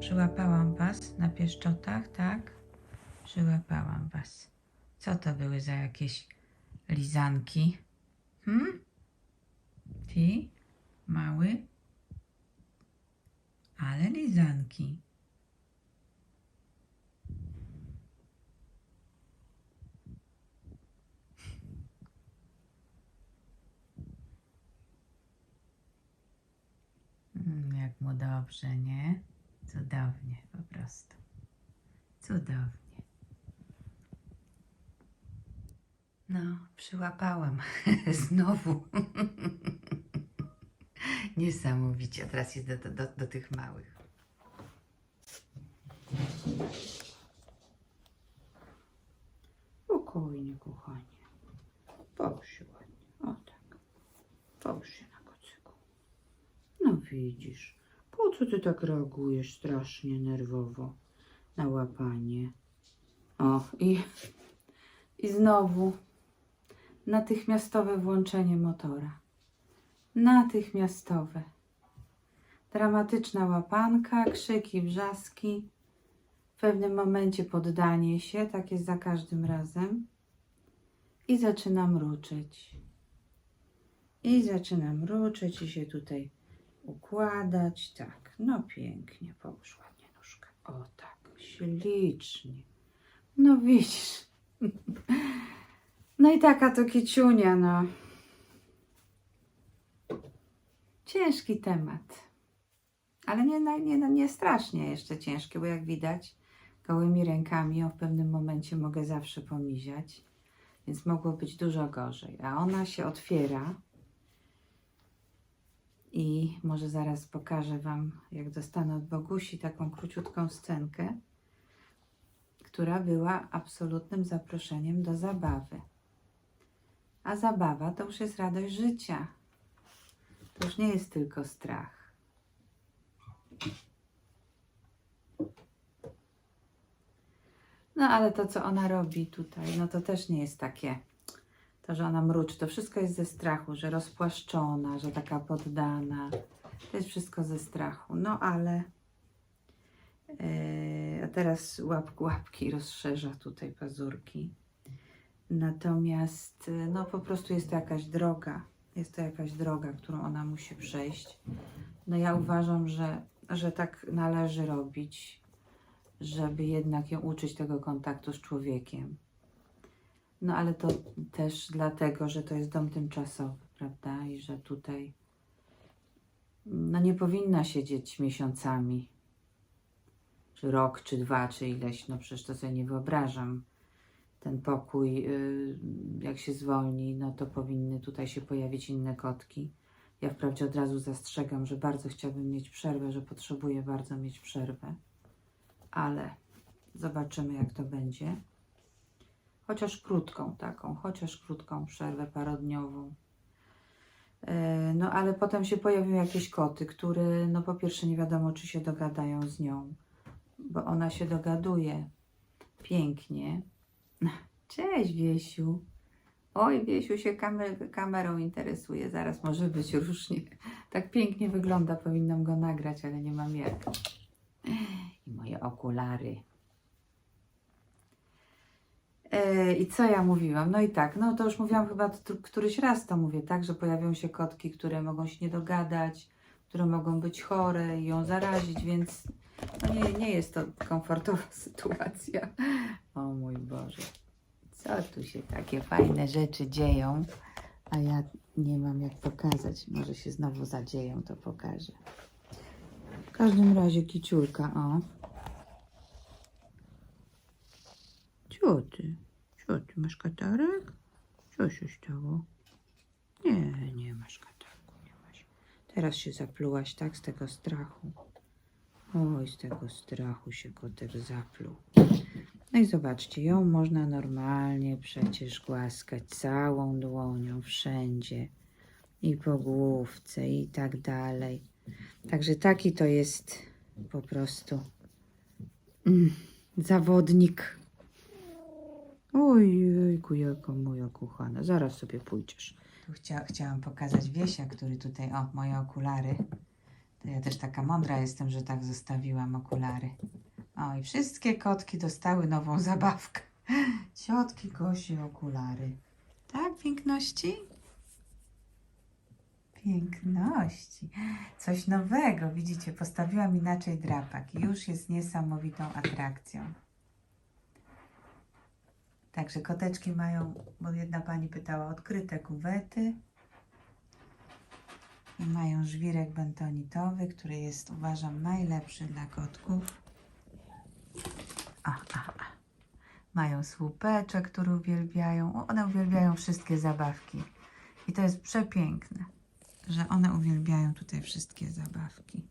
Przyłapałam was na pieszczotach, tak? Przyłapałam was. Co to były za jakieś lizanki? Hmm? Ty? Mały? Ale lizanki. Mm, Jak mu dobrze, nie? Cudownie po prostu. Cudownie. No, przyłapałam. Znowu. Niesamowicie. Teraz do, do, do, do tych małych. Spokojnie, kochanie. Połóż się ładnie. O tak. Połóż się na kocyku. No widzisz. Co ty tak reagujesz strasznie nerwowo na łapanie? O, i, i znowu natychmiastowe włączenie motora. Natychmiastowe. Dramatyczna łapanka, krzyki, wrzaski. W pewnym momencie poddanie się, tak jest za każdym razem. I zaczynam mruczyć. I zaczynam mruczyć i się tutaj układać. Tak, no pięknie, połóż ładnie nóżkę. O tak, ślicznie. No widzisz. No i taka to kiciunia, no. Ciężki temat. Ale nie, nie, nie, nie strasznie jeszcze ciężki, bo jak widać, gołymi rękami ją w pewnym momencie mogę zawsze pomiziać, więc mogło być dużo gorzej. A ona się otwiera i może zaraz pokażę Wam, jak dostanę od Bogusi taką króciutką scenkę, która była absolutnym zaproszeniem do zabawy. A zabawa to już jest radość życia. To już nie jest tylko strach. No ale to, co ona robi tutaj, no to też nie jest takie. To, że ona mruczy, to wszystko jest ze strachu, że rozpłaszczona, że taka poddana. To jest wszystko ze strachu. No ale. Yy, a teraz łap, łapki rozszerza tutaj pazurki. Natomiast, yy, no po prostu jest to jakaś droga. Jest to jakaś droga, którą ona musi przejść. No ja uważam, że, że tak należy robić żeby jednak ją uczyć tego kontaktu z człowiekiem. No ale to też dlatego, że to jest dom tymczasowy, prawda? I że tutaj no nie powinna siedzieć miesiącami, czy rok, czy dwa, czy ileś. No przecież to sobie nie wyobrażam. Ten pokój, yy, jak się zwolni, no to powinny tutaj się pojawić inne kotki. Ja wprawdzie od razu zastrzegam, że bardzo chciałabym mieć przerwę, że potrzebuję bardzo mieć przerwę ale zobaczymy, jak to będzie. Chociaż krótką taką, chociaż krótką przerwę parodniową. E, No, ale potem się pojawią jakieś koty, które, no po pierwsze, nie wiadomo, czy się dogadają z nią, bo ona się dogaduje pięknie. Cześć, Wiesiu. Oj, Wiesiu się kamer kamerą interesuje, zaraz może być różnie. Tak pięknie wygląda, powinnam go nagrać, ale nie mam jak i moje okulary. E, I co ja mówiłam? No i tak, no to już mówiłam chyba któryś raz to mówię, tak, że pojawią się kotki, które mogą się nie dogadać, które mogą być chore i ją zarazić, więc no nie, nie jest to komfortowa sytuacja. O mój Boże, co tu się takie fajne rzeczy dzieją, a ja nie mam jak pokazać. Może się znowu zadzieją, to pokażę. W każdym razie kiciulka, o. Co ty? Co ty, masz katarek? Co się stało? Nie, nie masz katarku, nie masz. Teraz się zaplułaś, tak, z tego strachu. Oj, z tego strachu się kotek zapluł. No i zobaczcie, ją można normalnie przecież głaskać całą dłonią, wszędzie. I po główce, i tak dalej. Także taki to jest po prostu mm, zawodnik. Oj, ojku, jaka moja kochana. Zaraz sobie pójdziesz. Tu chcia, chciałam pokazać Wiesia, który tutaj... O, moje okulary. To ja też taka mądra jestem, że tak zostawiłam okulary. O, i wszystkie kotki dostały nową zabawkę. Ciotki Gosi okulary. Tak, piękności? Piękności. Coś nowego, widzicie, postawiłam inaczej drapak już jest niesamowitą atrakcją. Także koteczki mają, bo jedna pani pytała, odkryte kuwety. I mają żwirek bentonitowy, który jest uważam najlepszy dla kotków. A, a, a. Mają słupeczek, który uwielbiają. O, One uwielbiają wszystkie zabawki. I to jest przepiękne, że one uwielbiają tutaj wszystkie zabawki.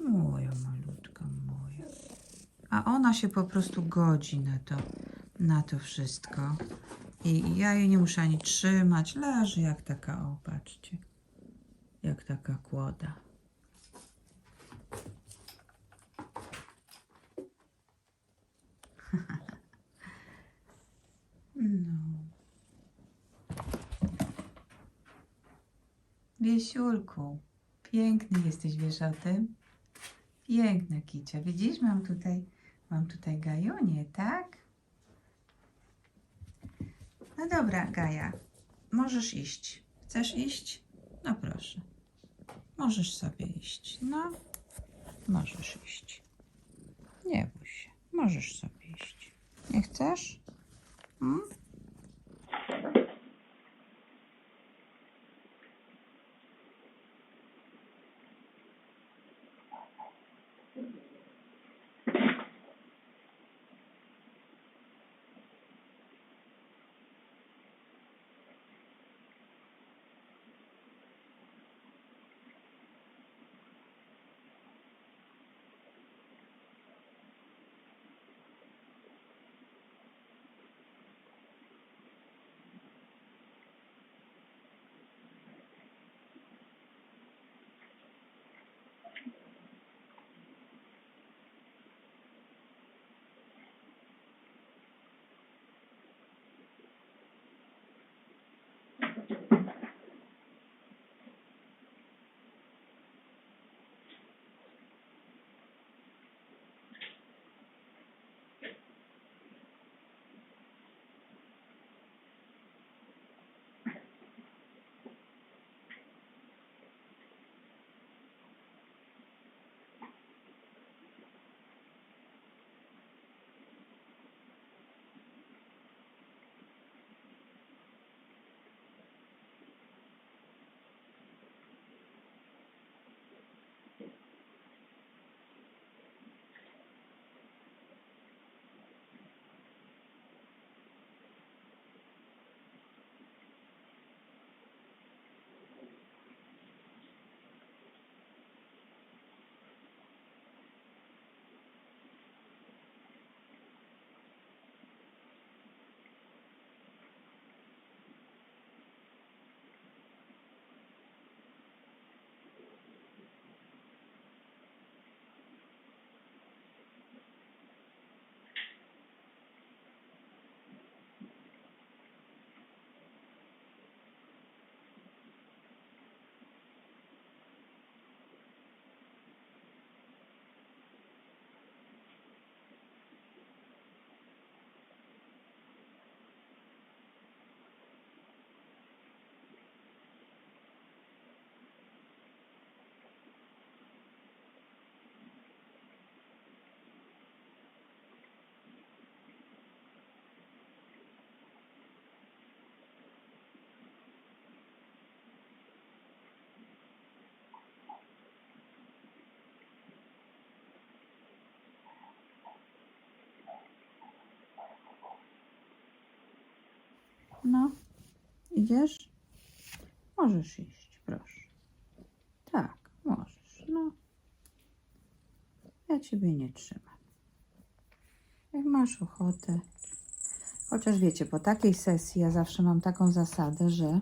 Moja malutka moja. A ona się po prostu godzi na to, na to wszystko. I ja jej nie muszę ani trzymać. Leży jak taka, o patrzcie. Jak taka kłoda. No. Wiesiulku, piękny jesteś, wiesz o tym? Piękna kicia. Widzisz, mam tutaj, mam tutaj Gajunię, tak? No dobra, Gaja, możesz iść. Chcesz iść? No proszę. Możesz sobie iść. No, możesz iść. Nie bój się. Możesz sobie iść. Nie chcesz? Idziesz? Możesz iść, proszę. Tak, możesz. No. Ja ciebie nie trzymam. Jak masz ochotę. Chociaż wiecie, po takiej sesji ja zawsze mam taką zasadę, że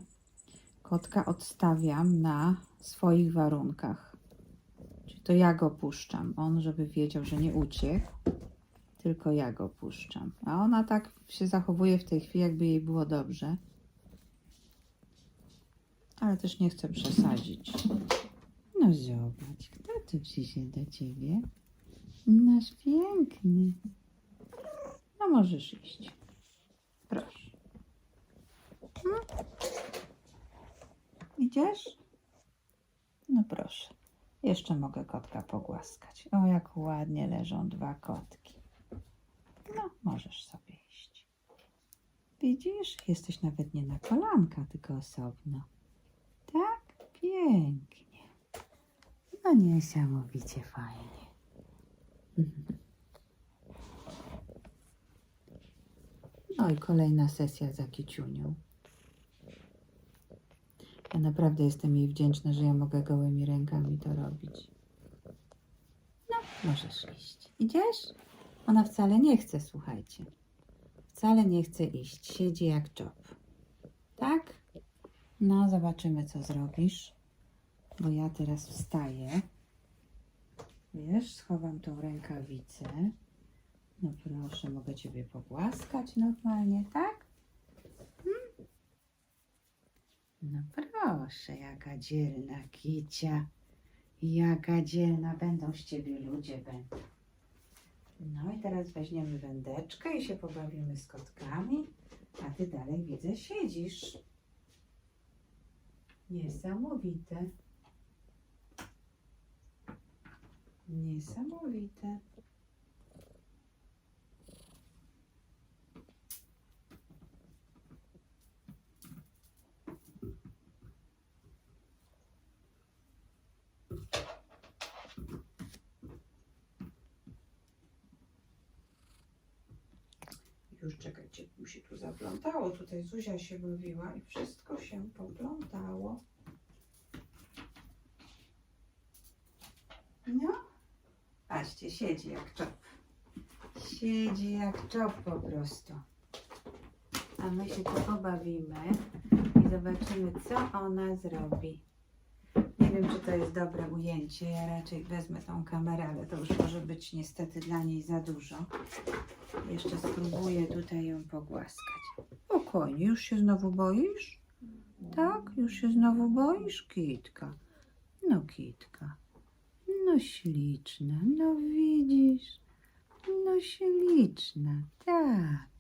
kotka odstawiam na swoich warunkach. Czyli to ja go puszczam. On, żeby wiedział, że nie uciekł, tylko ja go puszczam. A ona tak się zachowuje w tej chwili, jakby jej było dobrze. Ale też nie chcę przesadzić. No zobacz, kto tu przyszedł do ciebie? Nasz piękny. No możesz iść. Proszę. Hmm? Idziesz? No proszę. Jeszcze mogę kotka pogłaskać. O, jak ładnie leżą dwa kotki. No, możesz sobie iść. Widzisz? Jesteś nawet nie na kolanka, tylko osobno. Tak? Pięknie. No niesamowicie fajnie. No i kolejna sesja za kiciunią. Ja naprawdę jestem jej wdzięczna, że ja mogę gołymi rękami to robić. No, możesz iść. Idziesz? Ona wcale nie chce, słuchajcie. Wcale nie chce iść. Siedzi jak czop. Tak? No, zobaczymy, co zrobisz. Bo ja teraz wstaję. Wiesz, schowam tą rękawicę. No proszę, mogę Ciebie pogłaskać normalnie, tak? Hmm? No proszę, jaka dzielna kicia. Jaka dzielna. Będą z Ciebie ludzie, będą. No i teraz weźmiemy wędeczkę i się pobawimy z kotkami. A Ty dalej widzę, siedzisz. Niesamowite. Niesamowite. Już czekajcie, mi się tu zaplątało. Tutaj Zuzia się bawiła i wszystko się poplątało. No, patrzcie, siedzi jak czop. Siedzi jak czop po prostu. A my się tu pobawimy i zobaczymy, co ona zrobi. Wiem, czy to jest dobre ujęcie. Ja raczej wezmę tą kamerę, ale to już może być niestety dla niej za dużo. Jeszcze spróbuję tutaj ją pogłaskać. Spokojnie, już się znowu boisz? Tak, już się znowu boisz, Kitka? No, Kitka. No, śliczna, no widzisz. No, śliczna, tak.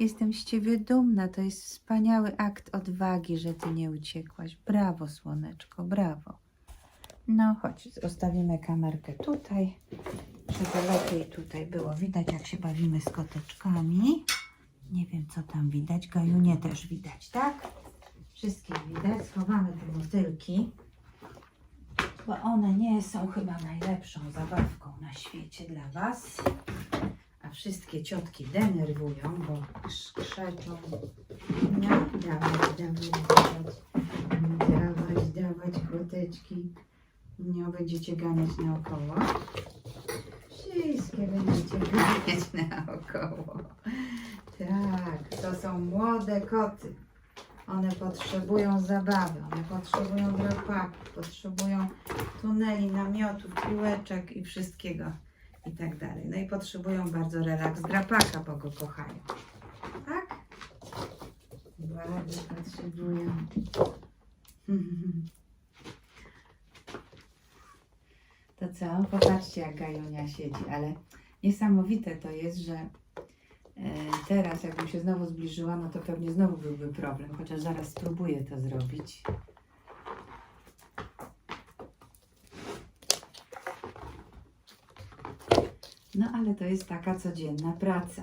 Jestem z ciebie dumna. To jest wspaniały akt odwagi, że ty nie uciekłaś. Brawo, słoneczko, brawo. No, chodź, zostawimy kamerkę tutaj, żeby lepiej tutaj było widać, jak się bawimy z koteczkami. Nie wiem, co tam widać. Gajunię też widać, tak? Wszystkie widać. Schowamy te motylki, bo one nie są chyba najlepszą zabawką na świecie dla Was. Wszystkie ciotki denerwują, bo krz- krzeczą. No, dawać, dawać, dawać. Dawać, dawać koteczki. Nie będziecie ganiać naokoło. Wszystkie będziecie ganiać naokoło. Tak, to są młode koty. One potrzebują zabawy, one potrzebują drapaków, potrzebują tuneli, namiotów, piłeczek i wszystkiego i tak dalej. No i potrzebują bardzo relaks drapaka, bo go kochają. Tak? Bardzo potrzebują. To co? Popatrzcie, jak Gajunia siedzi, ale niesamowite to jest, że e, teraz, jakbym się znowu zbliżyła, no to pewnie znowu byłby problem, chociaż zaraz spróbuję to zrobić. No ale to jest taka codzienna praca.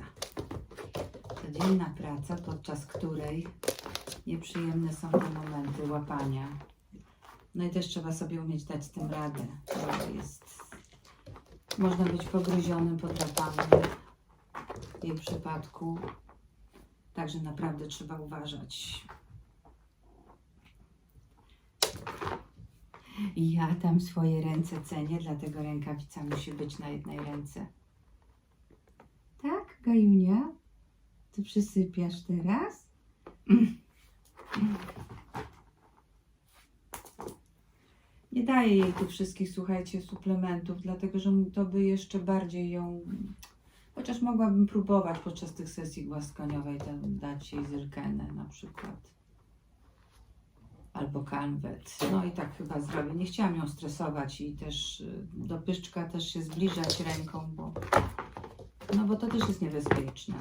Codzienna praca, podczas której nieprzyjemne są te momenty łapania. No i też trzeba sobie umieć dać z tym radę. To jest... Można być pogryzionym, podrapanym w jej przypadku. Także naprawdę trzeba uważać. Ja tam swoje ręce cenię, dlatego rękawica musi być na jednej ręce. Gajunia? Ty przysypiasz teraz? Nie daję jej tych wszystkich, słuchajcie, suplementów, dlatego że to by jeszcze bardziej ją Chociaż mogłabym próbować podczas tych sesji głaskaniowej dać jej zyrkenę na przykład. Albo kanwet. No i tak chyba zrobię. Nie chciałam ją stresować i też y, do pyszczka też się zbliżać ręką, bo no bo to też jest niebezpieczne.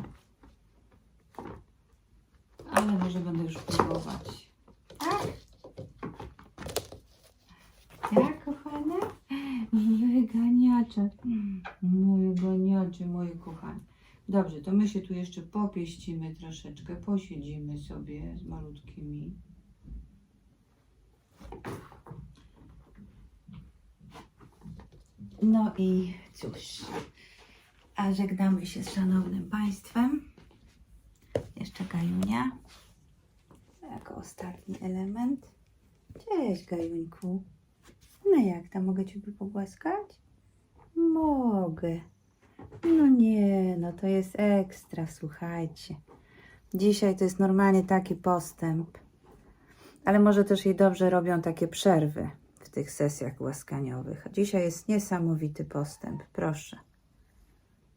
Ale może będę już próbować. Tak? Tak, kochane? Wyganiacze. Moje ganiacze, moje kochane. Dobrze, to my się tu jeszcze popieścimy troszeczkę, posiedzimy sobie z malutkimi. No i cóż, a żegnamy się z szanownym Państwem. Jeszcze Gajunia. Jako ostatni element. Cześć Gajuńku. No jak tam, mogę Ciebie pogłaskać? Mogę. No nie, no to jest ekstra, słuchajcie. Dzisiaj to jest normalnie taki postęp. Ale może też jej dobrze robią takie przerwy w tych sesjach głaskaniowych. Dzisiaj jest niesamowity postęp, proszę.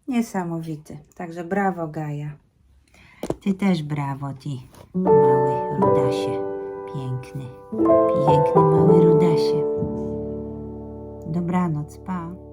Niesamowity. Także brawo, Gaja. Ty też brawo, ty mały rudasie. Piękny. Piękny mały rudasie. Dobranoc, pa.